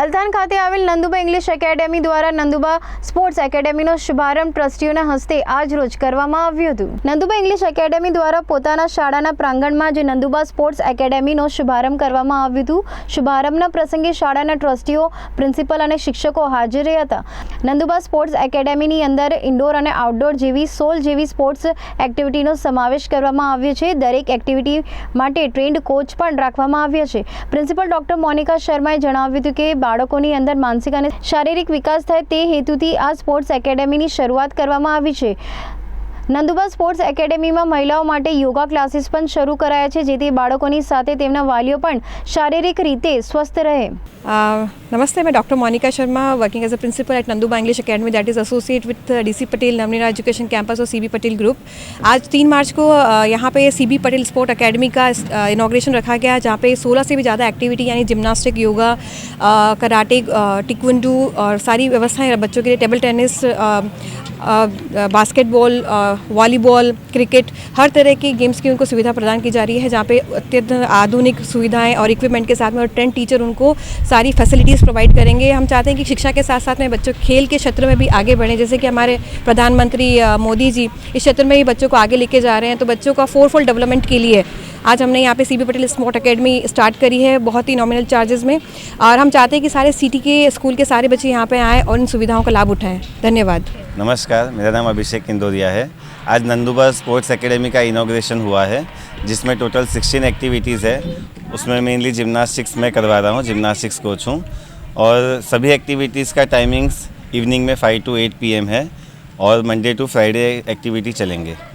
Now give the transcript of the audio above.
અલથાણ ખાતે આવેલ Nanduba English academy દ્વારા નંદુબા સ્પોર્ટ્સ એકેડેમીનો શુભારંભ ટ્રસ્ટીઓના હસ્તે આજ રોજ કરવામાં આવ્યું હતું. નંદુબા ઇંગ્લિશ એકેડેમી દ્વારા પોતાના શાળાના પ્રાંગણમાં જે નંદુબા સ્પોર્ટ્સ એકેડેમીનો શુભારંભ કરવામાં આવ્યું હતું. શુભારંભના પ્રસંગે શાળાના ટ્રસ્ટીઓ, પ્રિન્સિપલ અને શિક્ષકો હાજર રહ્યા હતા. નંદુબા સ્પોર્ટ્સ એકેડેમીની અંદર ઇન્ડોર અને આઉટડોર જેવી સોલ જેવી સ્પોર્ટ્સ એક્ટિવિટીનો સમાવેશ કરવામાં આવ્યો છે. દરેક એક્ટિવિટી માટે ટ્રેન્ડ કોચ પણ રાખવામાં આવ્યા છે. પ્રિન્સિપલ ડોક્ટર મોનિકા શર્માએ જણાવ્યું હતું કે બાળકોની અંદર માનસિક અને શારીરિક વિકાસ થાય તે હેતુથી આ સ્પોર્ટ્સ એકેડેમીની શરૂઆત કરવામાં આવી છે. નંદુબા સ્પોર્ટ્સ એકેડેમીમાં મહિલાઓ માટે યોગા ક્લાસીસ પણ શરૂ કરાયા છે જેથી બાળકોની સાથે તેમના વાલીઓ પણ શારીરિક રીતે સ્વસ્થ રહે Uh, नमस्ते मैं doctor Monika Sharma working as a principal at Nanduba English academy that is associate with DC Patel Navnira education campus और सीबी पटेल ग्रुप आज तीन मार्च को uh, यहाँ पे सीबी पटेल स्पोर्ट एकेडमी का इनाग्रेशन रखा गया है जहाँ पे 16 से भी ज़्यादा एक्टिविटी यानी gymnastic yoga uh, karate taekwondo और सारी व्यवस्थाएं बच्चों के लिए table tennis basketball volleyball cricket हर तरह की गेम्स की उनको सुविधा प्रदान की जा रही है, जहाँ पे अत्यंत आधुनिक सुविधाएँ और इक्विपमेंट के साथ में और ट्रेंड टीचर उनको सारी फैसिलिटीज़ प्रोवाइड करेंगे। हम चाहते हैं कि शिक्षा के साथ साथ में बच्चों खेल के क्षेत्र में भी आगे बढ़ें। जैसे कि हमारे प्रधानमंत्री मोदी जी, इस क्षेत्र में भी बच्चों को आगे लेके जा रहे हैं तो बच्चों का फोर डेवलपमेंट के लिए आज हमने यहाँ पे C B Patel sport academy start करी है बहुत ही नॉमिनल चार्जेस में। और हम चाहते हैं कि सारे सिटी के स्कूल के सारे बच्चे यहाँ पे आएँ और इन सुविधाओं का लाभ उठाएँ। धन्यवाद। नमस्कार, मेरा नाम अभिषेक इंदौरिया है। आज नंदुबा स्पोर्ट्स एकेडमी का इनोग्रेशन हुआ है, जिसमें टोटल 16 एक्टिविटीज़ है। उसमें मेनली जिम्नास्टिक्स मैं करवा रहा हूँ जिम्नास्टिक्स कोच हूँ। और सभी एक्टिविटीज़ का टाइमिंग्स इवनिंग में 5 टू 8 पीएम है और मंडे टू फ्राइडे एक्टिविटी चलेंगे।